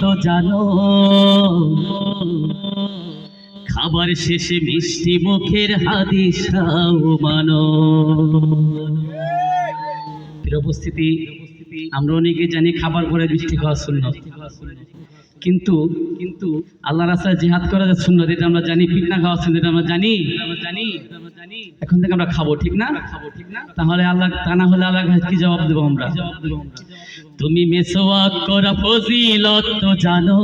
তো জানো। খাবার শেষে মিষ্টি মুখের হাদিসাও মানো। উপস্থিতি, আমরা অনেকে জানি খাবার পরে মিষ্টি খাওয়া শূন্য কিন্তু কিন্তু আল্লাহ রাস্তায় জিহাদ করা যে শূন্য যেটা আমরা জানি ফিটনা খাওয়া শূন্য এটা আমরা জানি। জানি জানি এখন থেকে আমরা খাব, ঠিক না? খাব ঠিক না তাহলে আল্লাহ, তা না হলে আল্লাহ কি জবাব দেবো আমরা জবাব দেবো আমরা? তুমি মেসোয়াক করা ফজিলত তো জানো।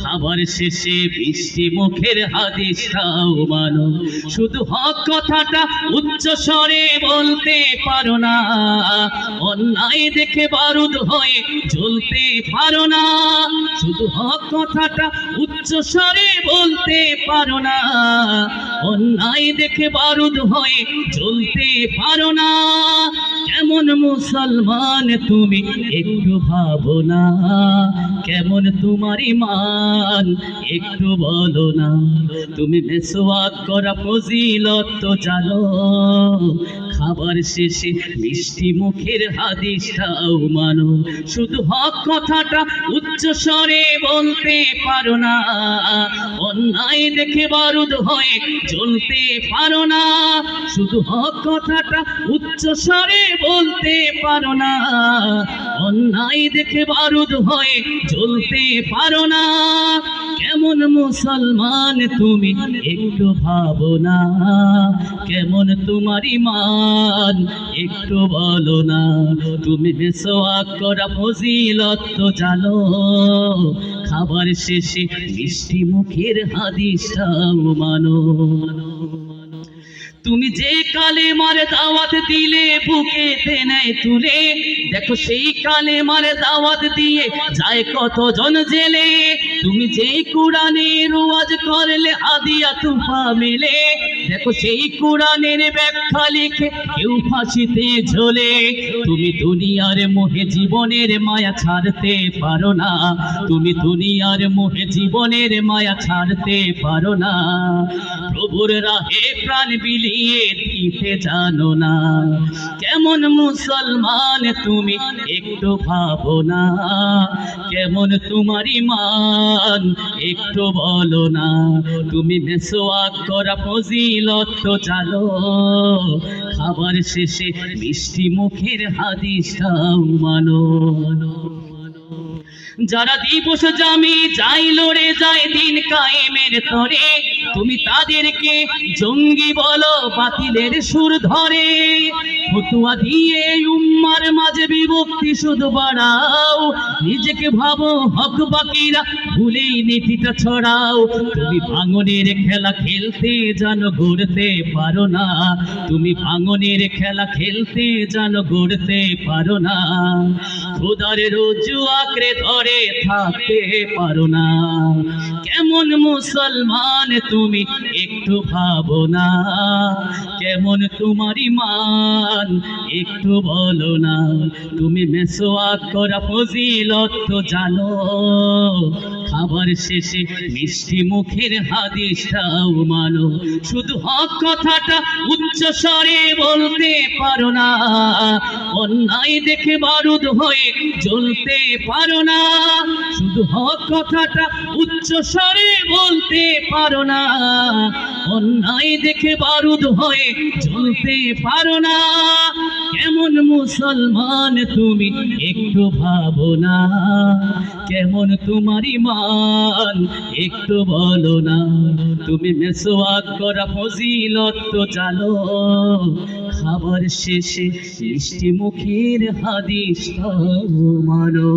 খাবার শেষে বৃষ্টি মুখের হাদিসটাও মানো। শুধু হক কথাটা উচ্চ স্বরে বলতে পারো না। অন্যায় দেখে বারুদ হয়ে জ্বলতে পারো না। শুধু হক কথাটা উচ্চ স্বরে বলতে পারো না। অন্যায় দেখে বারুদ হয়ে জ্বলতে পারো না। কেমন মুসলমান তুমি একটু ভাবো না? কেমন তোমার ইমান? একটু বলো না। তুমি মেসোয়াক করা ফজিলত তো জানো। খাবার শেষে মিষ্টি মুখের হাদিসটাও মানো। শুধু হক কথাটা উচ্চ স্বরে বলতে পারো না। অন্যায় দেখে বারুদ হয়ে চলতে পারো না। শুধু হক কথাটা উচ্চ স্বরে বলতে পারো না। অন্যায় দেখে বারুদ হয়ে চলতে পারো না। কেমন মুসলমান তুমি একটু ভাবো না। কেমন তোমার ইমান একটু বলো না, তুমি মেসোয়াক করা ফজিলত তো জানো। খাবার শেষে মিষ্টি মুখের হাদিসটাও মানো। তুমি যে কালে মারে দাওয়াত দিলে বুকে নেয় তুলে, দেখো সেই কালে মারে দাওয়াত দিয়ে যায় কত জন জেলে। তুমি যেই কোরআনের ওয়াজ করলে আদিয়া তুফা মেলে, দেখো সেই কোরআনের ব্যাখ্যা লিখে কেউ ফাঁসিতে ঝোলে। তুমি দুনিয়ার মোহে জীবনের মায়া ছাড়তে পারো না, তুমি দুনিয়ার মোহে জীবনের মায়া ছাড়তে পারো না। প্রভুর রাহে প্রাণ জানো না? কেমন মুসলমান তুমি একটু ভাবো না। কেমন তোমার ইমান একটু বলো না। তুমি মেসোয়াক করা ফজিলত তো জানো। খাবার শেষে মিষ্টি মুখের হাদিসটাও মানো। যারা দিবস জামি যাই লড়ে যায় দিন কায়েমের তরে। তুমি তাদেরকে জঙ্গি বলো বাতিলের সুর ধরে ফতুয়া দিয়ে উম্মার মাঝে বিভক্তি শুধু বাড়াও। নিজেকে ভাবো হক বাকিরা, ভুলেই নীতিটা ছড়াও। তুমি ভাঙনের খেলা খেলতে জানো, গড়তে পারো না। তুমি ভাঙনের খেলা খেলতে জানো, গড়তে পারো না। খোদার রোজু আঁকড়ে ধরে থাকতে পারো না। কেমন মুসলমান তুমি একটু ভাবো না। কেমন তোমার ইমান একটু বলো না। তুমি মেসোয়াক করা ফজিলত তো জানো। খাবার শেষে মিষ্টি মুখের হাদিসটাও মানো। শুধু হক কথাটা উচ্চ স্বরে বলতে পারো না। অন্যায় দেখে বারুদ হয়ে জ্বলতে পারো না। শুধু হক কথাটা উচ্চ স্বরে বলতে পারো না। অন্যায় দেখে বারুদ হয়ে জ্বলতে পারো না। কেমন মুসলমান তুমি একটু ভাবো না। কেমন তোমার ইমান একটু বলো না। তুমি মেসোয়াক করা ফজিলত তো জানো। খাবার শেষে মিষ্টি মুখের হাদিস মানো।